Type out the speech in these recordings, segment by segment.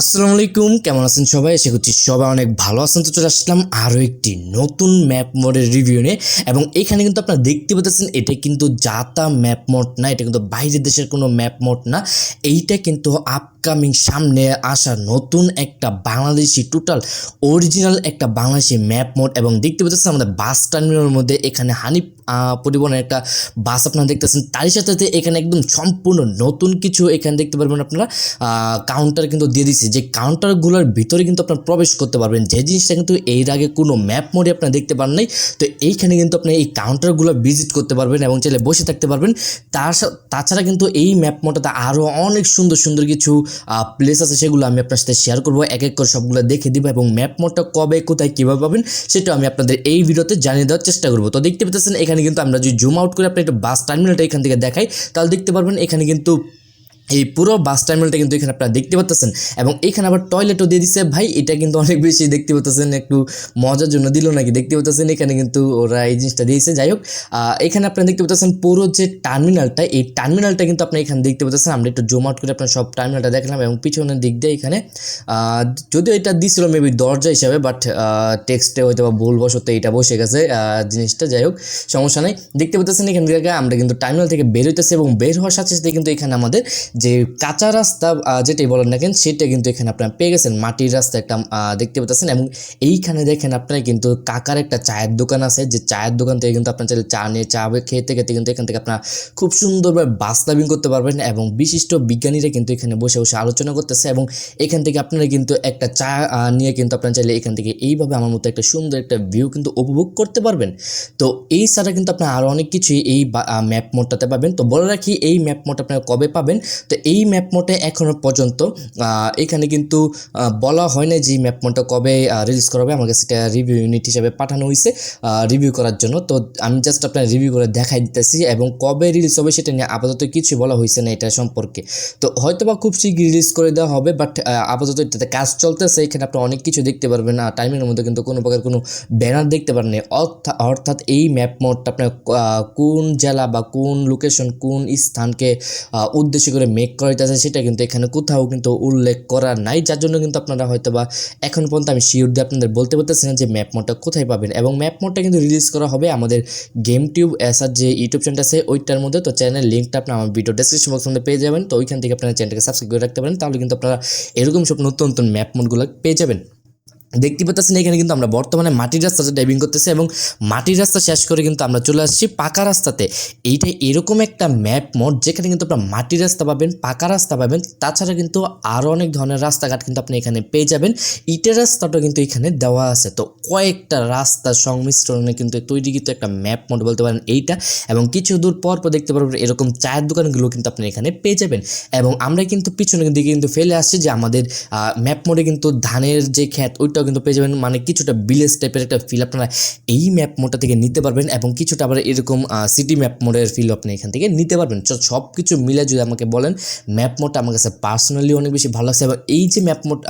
আসসালামু আলাইকুম, কেমন আছেন সবাই? আশা করছি সবাই অনেক ভালো আছেন। তো চলে আসলাম আরও একটি নতুন ম্যাপ মোডের রিভিউ নিয়ে। এবং এখানে কিন্তু আপনারা দেখতে পাচ্ছেন, এটা কিন্তু জাতা ম্যাপ মোড না, এটা কিন্তু বাইরের দেশের কোনো ম্যাপ মোড না। এইটা কিন্তু আপকামিং সামনে আসা নতুন একটা বাংলাদেশি টোটাল অরিজিনাল একটা বাংলাদেশি ম্যাপ মোড। এবং দেখতে পাচ্ছেন আমাদের বাস টার্মিনালের মধ্যে এখানে হানি পরিবহনের একটা বাস আপনারা দেখতেছেন। তারই সাথে সাথে এখানে একদম সম্পূর্ণ নতুন কিছু এখানে দেখতে পারবেন আপনারা। কাউন্টার কিন্তু দিয়ে দিচ্ছে যে কাউন্টারগুলোর ভিতরে কিন্তু আপনার প্রবেশ করতে পারবেন, যে জিনিসটা কিন্তু এর আগে কোনো ম্যাপ মোডে আপনার দেখতে পান নাই, তো এইখানে কিন্তু আপনি এই কাউন্টারগুলো ভিজিট করতে পারবেন এবং চাইলে বসে থাকতে পারবেন। তার তাছাড়া কিন্তু এই ম্যাপ মোডটাতে আরও অনেক সুন্দর সুন্দর কিছু প্লেস আছে সেগুলো আমি আপনার সাথে শেয়ার করব। এক এক করে সবগুলো দেখে দিব এবং ম্যাপ মোডটা কবে, কোথায়, কীভাবে পাবেন সেটা আমি আপনাদের এই ভিডিওতে জানিয়ে দেওয়ার চেষ্টা করব। তো দেখতে পেতেছেন এখানে কিন্তু আমরা যদি জুম আউট করে আপনি একটা বাস টার্মিনালটা এখান থেকে দেখাই, তাহলে দেখতে পারবেন এখানে কিন্তু এই পুরো বাস টার্মিনালটা কিন্তু এখানে আপনারা দেখতে পাচ্ছেন এবং এখানে আবার টয়লেটও দিয়ে দিচ্ছে ভাই, এটা কিন্তু অনেক বেশি দেখতে পাচ্ছেন একটু মজার জন্য দিল নাকি? দেখতে পাচ্ছেন এখানে কিন্তু ওরা এই জিনিসটা দিয়েছে। যাই হোক এখানে আপনারা দেখতে পাচ্ছেন পুরো যে টার্মিনালটা এই টার্মিনালটা কিন্তু আপনি এখানে দেখতে পাচ্ছেন আমরা একটু জুম আউট করে আপনার সব টার্মিনালটা দেখলাম এবং পিছনের দিক দিয়ে এখানে যদিও এটা দিছিল মেবি দরজা হিসাবে বাট টেক্সটে হয়তো বা ভুলবশত এটা বসে গেছে জিনিসটা। যাই হোক, সমস্যা নেই। দেখতে পাচ্ছেন এখান থেকে আমরা কিন্তু টার্মিনাল থেকে বের হইতেছি এবং বের হওয়ার সাথে সাথে কিন্তু এখানে আমাদের যে কাঁচা রাস্তা যেটাই বলেন না কেন, সেটা কিন্তু এখানে আপনারা পেয়ে গেছেন। মাটির রাস্তা একটা দেখতে পাচ্ছেন এবং এইখানে দেখেন আপনারা কিন্তু কাকার একটা চায়ের দোকান আছে। যে চায়ের দোকান থেকে কিন্তু আপনার চাইলে চা নিয়ে, চা খেতে খেতে কিন্তু এখান থেকে আপনারা খুব সুন্দরভাবে বাস্তাবিং করতে পারবেন এবং বিশিষ্ট বিজ্ঞানীরা কিন্তু এখানে বসে বসে আলোচনা করতেছে এবং এখান থেকে আপনারা কিন্তু একটা চা নিয়ে কিন্তু আপনারা চাইলে এখান থেকে এইভাবে আমার মতো একটা সুন্দর একটা ভিউ কিন্তু উপভোগ করতে পারবেন। তো এই ছাড়া কিন্তু আপনারা আরও অনেক কিছুই এই ম্যাপ মোডটাতে পাবেন। তো বলে রাখি, এই ম্যাপ মোড আপনারা কবে পাবেন? তো এই ম্যাপ মোটে এখনও পর্যন্ত এখানে কিন্তু বলা হয় না যে ম্যাপ মোডটা কবে রিলিজ করা হবে। আমাকে সেটা রিভিউ ইউনিট হিসাবে পাঠানো হয়েছে রিভিউ করার জন্য। তো আমি জাস্ট আপনার রিভিউ করে দেখাই দিতেছি এবং কবে রিলিজ হবে সেটা নিয়ে আপাতত কিছু বলা হয়েছে না এটা সম্পর্কে। তো হয়তো বা খুব শীঘ্র রিলিজ করে দেওয়া হবে বাট আপাতত এটাতে কাজ চলতেছে। এখানে আপনি অনেক কিছু দেখতে পারবেন না টাইমের মধ্যে কিন্তু কোনো প্রকার কোনো ব্যানার দেখতে পারেন না। অর্থা- অর্থাৎ এই ম্যাপ মোডটা আপনার কোন জেলা বা কোন লোকেশন কোন স্থানকে উদ্দেশ্য করে মেক করা হইতেছে সেটা কিন্তু এখানে কোথাও কিন্তু উল্লেখ করা নাই। যার জন্য কিন্তু আপনারা হয়তো বা এখন পর্যন্ত আমি শিওর দিয়ে আপনাদের বলতে পারতেছি না যে ম্যাপ মোডটা কোথায় পাবেন। এবং ম্যাপ মোডটা কিন্তু রিলিজ করা হবে আমাদের গেম টিউব অ্যাসার যে ইউটিউব চ্যানেল আছে, ওইটার মধ্যে। তো চ্যানেল লিঙ্কটা আপনার আমার ভিডিও ডেসক্রিপশন বক্সের মধ্যে পেয়ে যাবেন। তো ওইখান থেকে আপনারা চ্যানেলটাকে সাবস্ক্রাইব করে রাখতে পারেন, তাহলে কিন্তু আপনারা এরকম সব নতুন নতুন ম্যাপ মোডগুলো পেয়ে যাবেন। দেখতে পাচ্ছেন এখানে কিন্তু আমরা বর্তমানে মাটির রাস্তাতে ড্রাইভিং করতেছি এবং মাটির রাস্তা শেষ করে কিন্তু আমরা চলে আসছি পাকা রাস্তাতে। এইটা এরকম একটা ম্যাপ মোড যেখানে কিন্তু আপনারা মাটির রাস্তা পাবেন, পাকা রাস্তা পাবেন। তাছাড়া কিন্তু আরও অনেক ধরনের রাস্তাঘাট কিন্তু আপনি এখানে পেয়ে যাবেন। ইটের রাস্তাটা কিন্তু এখানে দেওয়া আছে। তো কয়েকটা রাস্তার সংমিশ্রণে কিন্তু তৈরি কিন্তু একটা ম্যাপ মোড বলতে পারেন এইটা। এবং কিছু দূর পর পর দেখতে পারবেন এরকম চায়ের দোকানগুলো কিন্তু আপনি এখানে পেয়ে যাবেন। এবং আমরা কিন্তু পিছনের দিকে কিন্তু ফেলে আসছি যে আমাদের ম্যাপ মোডে কিন্তু ধানের যে ক্ষেত ওইটাও কিন্তু পেয়ে যাবেন। মানে কিছুটা বিলেজ টাইপের একটা ফিল আপনারা এই ম্যাপ মোডটা থেকে নিতে পারবেন এবং কিছুটা আবার এরকম সিটি ম্যাপ মোডের ফিল আপনি এখান থেকে নিতে পারবেন। সব কিছু মিলে যদি আমাকে বলেন ম্যাপ মোডটা আমার কাছে পার্সোনালি অনেক বেশি ভালো লাগছে এবং এই যে ম্যাপ মোড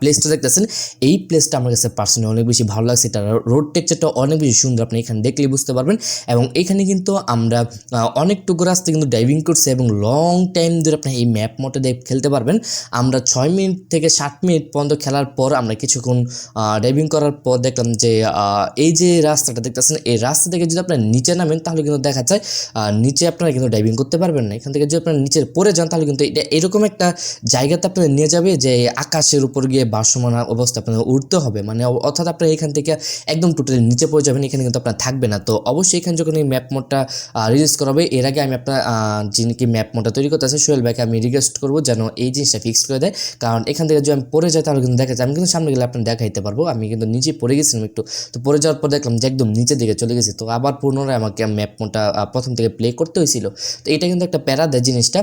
প্লেসটা দেখতেছেন, এই প্লেসটা আমার কাছে পার্সোনালি অনেক বেশি ভালো লাগছে। এটা রোড টেক্সচারটা অনেক বেশি সুন্দর, আপনি এখানে দেখলে বুঝতে পারবেন। এবং এখানে কিন্তু আমরা অনেকটুকু রাস্তা কিন্তু ড্রাইভিং করছি এবং লং টাইম ধরে আপনি এই ম্যাপ দিয়ে খেলতে পারবেন। আমরা ছয় মিনিট থেকে ষাট মিনিট পর্যন্ত খেলার পর আমরা কিছুক্ষণ ড্রাইভিং করার পর দেখলাম যে এই যে রাস্তাটা দেখতেছেন, এই রাস্তা থেকে যদি আপনার নিচে নামেন, তাহলে কিন্তু দেখা যায় নিচে আপনারা কিন্তু ড্রাইভিং করতে পারবেন না। এখান থেকে যদি আপনার নিচে পড়ে যান, তাহলে কিন্তু এটা এরকম একটা জায়গাতে আপনাদের নিয়ে যাবে যে, আকাশের উপর গিয়ে ভাসমান অবস্থা আপনাদের উঠতে হবে। মানে অর্থাৎ আপনার এখান থেকে একদম টোটালি নিচে পড়ে যাবেন, এখানে কিন্তু আপনার থাকবে না। তো অবশ্যই এখানে যখন এই ম্যাপ মোডটা রিলিজ করা হবে, এর আগে আমি আপনার যিনি কি ম্যাপ মোডটা তৈরি করতে আছে সোহেল ভাইকে আমি রিকোয়েস্ট করব যেন এই জিনিসটা ফিক্স করে দেয়। কারণ এখান থেকে যদি আমি পড়ে যাই, তাহলে কিন্তু দেখা যায়, আমি কিন্তু সামনে গেলে আপনার দেখাইতে পারব। আমি কিন্তু নিচে পড়ে গেছিলাম একটু। তো পড়ে যাওয়ার পর দেখলাম যে একদম নিচের দিকে চলে গেছি। তো আবার পুনরায় আমাকে ম্যাপ ফোনটা প্রথম থেকে প্লে করতে হয়েছিল। তো এটা কিন্তু একটা প্যারা দেয় জিনিসটা।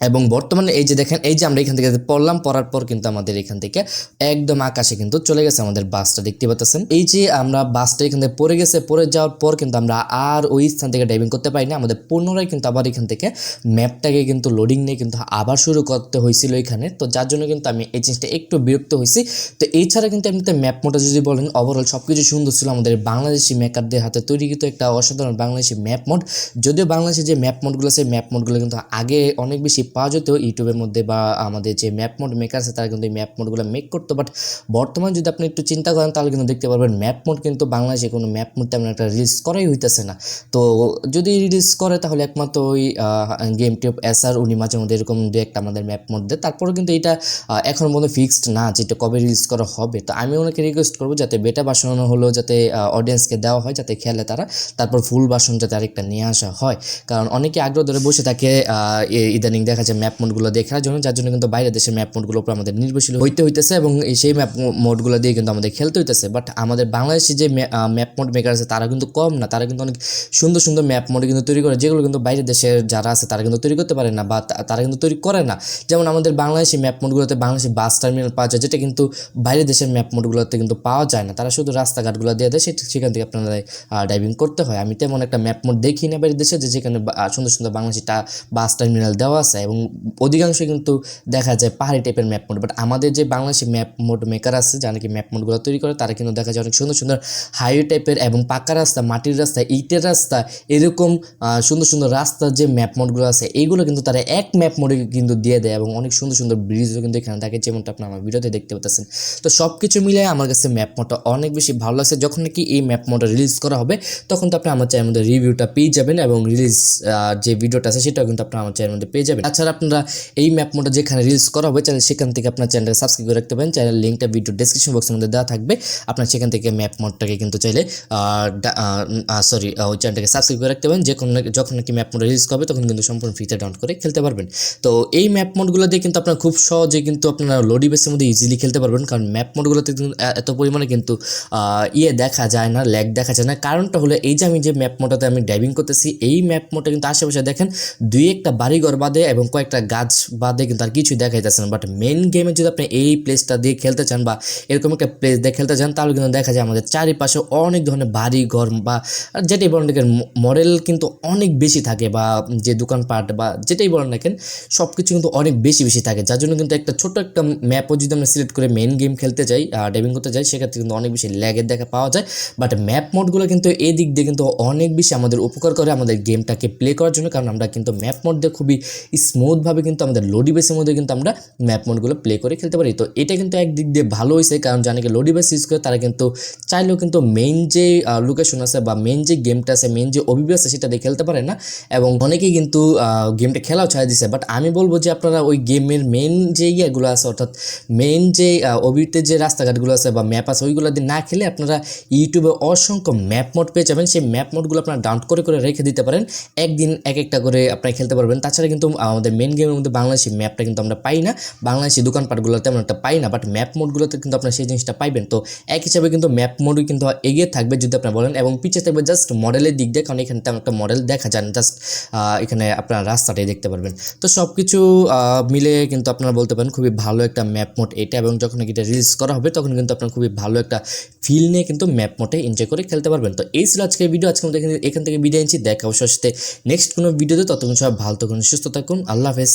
এবং বর্তমানে এই যে দেখেন, এই যে আমরা এখান থেকে পড়লাম, পড়ার পর কিন্তু আমাদের এখান থেকে একদম আকাশে কিন্তু চলে গেছে আমাদের বাসটা, দেখতে পাচ্ছেন? এই যে আমরা বাসটা এখান থেকে পড়ে গেছে, পড়ে যাওয়ার পর কিন্তু আমরা আর ওই স্থান থেকে ড্রাইভিং করতে পারি না আমাদের পুনরায় কিন্তু আবার এখান থেকে ম্যাপটাকে কিন্তু লোডিং নিয়ে কিন্তু আবার শুরু করতে হয়েছিল এখানে। তো যার জন্য কিন্তু আমি এই জিনিসটা একটু বিরক্ত হয়েছি। তো এছাড়া কিন্তু এমনিতে ম্যাপ মোটা যদি বলেন ওভারঅল সব কিছু সুন্দর ছিল আমাদের বাংলাদেশি মেকারদের হাতে তৈরি কিন্তু একটা অসাধারণ বাংলাদেশি ম্যাপ মোড যদিও বাংলাদেশে যে ম্যাপ মোডগুলো আছে ম্যাপ মোডগুলো কিন্তু আগে অনেক বেশি পাওয়া যেত ইউটিউবের মধ্যে বা আমাদের যে ম্যাপ মোড মেকার আছে, তারা কিন্তু এই ম্যাপ মোডগুলো মেক করতো। বাট বর্তমানে যদি আপনি একটু চিন্তা করেন, তাহলে কিন্তু দেখতে পারবেন ম্যাপ মোড কিন্তু বাংলাদেশে কোনো ম্যাপ মোড তেমন একটা রিলিজ করাই হইতেছে না। তো যদি রিলিজ করে, তাহলে একমাত্র ওই গেম টিউব এস আর উনি মাঝে মধ্যে এরকম দু একটা আমাদের ম্যাপ মোড দেয়। তারপরে কিন্তু এটা এখন পর্যন্ত ফিক্সড না যে এটা কবে রিলিজ করা হবে। তো আমি ওনাকে রিকোয়েস্ট করব যাতে বেটা বাসন হলো, যাতে অডিয়েন্সকে দেওয়া হয়, যাতে খেলে তারা। তারপর ফুল বাসন যাতে আরেকটা নিয়ে আসা হয়। কারণ অনেকে আগ্রহ ধরে বসে থাকে ইদানিং দেখা যায় ম্যাপ মোডগুলো দেখার জন্য, যার জন্য কিন্তু বাইরের দেশের ম্যাপ মোডগুলো উপর আমাদের নির্ভরশীল হইতে হইতেছে এবং সেই ম্যাপ মোডগুলো দিয়ে কিন্তু আমাদের খেলতে হইতেছে। বাট আমাদের বাংলাদেশে যে ম্যাপ মোড মেকার আছে, তারা কিন্তু কম না। তারা কিন্তু অনেক সুন্দর সুন্দর ম্যাপ মোড কিন্তু তৈরি করে, যেগুলো কিন্তু বাইরের দেশের যারা আছে, তারা কিন্তু তৈরি করতে পারে না বা তারা কিন্তু তৈরি করে না। যেমন আমাদের বাংলাদেশি ম্যাপ মোডগুলোতে বাংলাদেশি বাস টার্মিনাল পাওয়া যায়, যেটা কিন্তু বাইরের দেশের ম্যাপ মোডগুলোতে কিন্তু পাওয়া যায় না। তারা শুধু রাস্তাঘাটগুলো দিয়ে দেয় সেখান থেকে আপনারা ড্রাইভিং করতে হয়। আমি তেমন একটা ম্যাপ মোড দেখি না বাইরের দেশে, যে যেখানে সুন্দর সুন্দর বাংলাদেশি বাস টার্মিনাল দেওয়া আছে এবং অধিকাংশ কিন্তু দেখা যায় পাহাড়ি টাইপের ম্যাপ মোড বাট আমাদের যে বাংলাদেশি ম্যাপ মোড মেকার আছে, যারা নাকি ম্যাপ মোডগুলো তৈরি করে, তারা কিন্তু দেখা যায় অনেক সুন্দর সুন্দর হাইওয়ে টাইপের এবং পাকা রাস্তা, মাটির রাস্তা, ইটের রাস্তা, এরকম সুন্দর সুন্দর রাস্তার যে ম্যাপ মোডগুলো আছে, এইগুলো কিন্তু তারা এক ম্যাপ মোডে কিন্তু দিয়ে দেয় এবং অনেক সুন্দর সুন্দর ব্রিজও কিন্তু এখানে থাকে, যেমনটা আপনি আমার ভিডিওতে দেখতে পাচ্ছেন। তো সব কিছু মিলে আমার কাছে ম্যাপ মোডটা অনেক বেশি ভালো লাগছে। যখন নাকি এই ম্যাপ মোডটা রিলিজ করা হবে, তখন তো আপনি আমার চ্যানেলের মধ্যে রিভিউটা পেয়ে যাবেন এবং রিলিজ যে ভিডিওটা আছে, সেটাও কিন্তু আপনি আমার চ্যানেলের মধ্যে পেয়ে যাবেন। তাছাড়া আপনারা এই ম্যাপ মোডটা যেখানে রিলিজ করা হবে চাইলে সেখান থেকে আপনার চ্যানেলটা সাবস্ক্রাইব করে রাখতে পারেন। চ্যানেল লিঙ্কটা ভিডিও ডেসক্রিপশন বক্সের মধ্যে দেওয়া থাকবে। আপনার সেখান থেকে ম্যাপ মোডটাকে কিন্তু চাইলে সরি ওই চ্যানেলটাকে সাবস্ক্রাইব করে রাখতে পারেন। যে কোনো যখন নাকি ম্যাপ মোড রিলিজ করবে, তখন কিন্তু সম্পূর্ণ ফ্রিতে ডাউনলোড করে খেলতে পারবেন। তো এই ম্যাপ মোডগুলো দিয়ে কিন্তু আপনারা খুব সহজে কিন্তু আপনারা লোডি বেসের মধ্যে ইজিলি খেলতে পারবেন। কারণ ম্যাপ মোডগুলোতে কিন্তু এত পরিমাণে কিন্তু ইয়ে দেখা যায় না ল্যাগ দেখা যায় না। কারণটা হলো এই যে আমি যে ম্যাপ মোডটাতে আমি ড্রাইভিং করতেছি, এই ম্যাপ মোডটা কিন্তু আশেপাশে দেখেন, দুই একটা বাড়িঘর বাদে এবং কয়েকটা গাছ বাদে কিন্তু আর কিছুই দেখা যাচ্ছে না বাট মেন গেমে যদি আপনি এই প্লেসটা দিয়ে খেলতে চান বা এরকম একটা প্লেস দিয়ে খেলতে চান, তাহলে কিন্তু দেখা যায় আমাদের চারিপাশে অনেক ধরনের বাড়ি ঘর বা যেটাই বলেন দেখেন মডেল কিন্তু অনেক বেশি থাকে বা যে দোকানপাট বা যেটাই বলেন দেখেন সব কিছু কিন্তু অনেক বেশি বেশি থাকে। যার জন্য কিন্তু একটা ছোট একটা ম্যাপও যদি আমরা সিলেক্ট করে মেন গেম খেলতে যাই ডেভিং করতে যাই, সেক্ষেত্রে কিন্তু অনেক বেশি ল্যাগের দেখা পাওয়া যায়। বাট ম্যাপ মোডগুলো কিন্তু এই দিক দিয়ে কিন্তু অনেক বেশি আমাদের উপকার করে আমাদের গেমটাকে প্লে করার জন্য, কারণ আমরা কিন্তু ম্যাপ মোড দিয়ে খুবই স্মুথভাবে কিন্তু আমাদের লোডি বেসের মধ্যে কিন্তু আমরা ম্যাপ মোডগুলো প্লে করে খেলতে পারি। তো এটা কিন্তু একদিক দিয়ে ভালো হয়েছে, কারণ জানাকে লোডি বেস ইউজ করে, তারা কিন্তু চাইলেও কিন্তু মেইন যে লোকেশন আছে বা মেইন যে গেমটা আছে মেইন যে অভিজ্ঞ আছে, সেটা দিয়ে খেলতে পারে না। এবং অনেকেই কিন্তু গেমটা খেলাও ছাড়া দিছে। বাট আমি বলব যে আপনারা ওই গেমের মেইন যে ইয়েগুলো আছে, অর্থাৎ মেইন যে অভিতে যে রাস্তাঘাটগুলো আছে বা ম্যাপ আছে, ওইগুলো দিয়ে না খেলে আপনারা ইউটিউবে অসংখ্য ম্যাপ মোড পেয়ে যাবেন। সেই ম্যাপ মোডগুলো আপনারা ডাউনলোড করে করে রেখে দিতে পারেন। একদিন এক একটা করে আপনারা খেলতে পারবেন। তাছাড়া কিন্তু আমাদের মেন গেমের মধ্যে বাংলাদেশি ম্যাপটা কিন্তু আমরা পাই না। বাংলাদেশি দোকানপাটগুলো তেমন একটা পাই না বাট ম্যাপ মোডগুলোতে কিন্তু আপনারা সেই জিনিসটা পাইবেন। তো এক হিসাবে কিন্তু ম্যাপ মোডই কিন্তু এগিয়ে থাকবে যদি আপনারা বলেন, এবং পিছিয়ে থাকবে জাস্ট মডেলের দিক দিয়ে, কারণ এখানে তেমন একটা মডেল দেখা যায় না জাস্ট এখানে আপনার রাস্তাটাই দেখতে পারবেন। তো সব কিছু মিলে কিন্তু আপনারা বলতে পারেন খুবই ভালো একটা ম্যাপ মোড এটা, এবং যখন এটা রিলিজ করা হবে, তখন কিন্তু আপনার খুবই ভালো একটা ফিল নিয়ে কিন্তু ম্যাপ মোডে এনজয় করে খেলতে পারবেন। তো এই ছিল আজকের ভিডিও আজকে আমাদের এখান থেকে বিদায় নিচ্ছি। দেখা অবশ্যই নেক্সট কোনো ভিডিওতে ততক্ষণ সব ভালো থাকুন, সুস্থ থাকুন। আল্লাহ হাফেজ।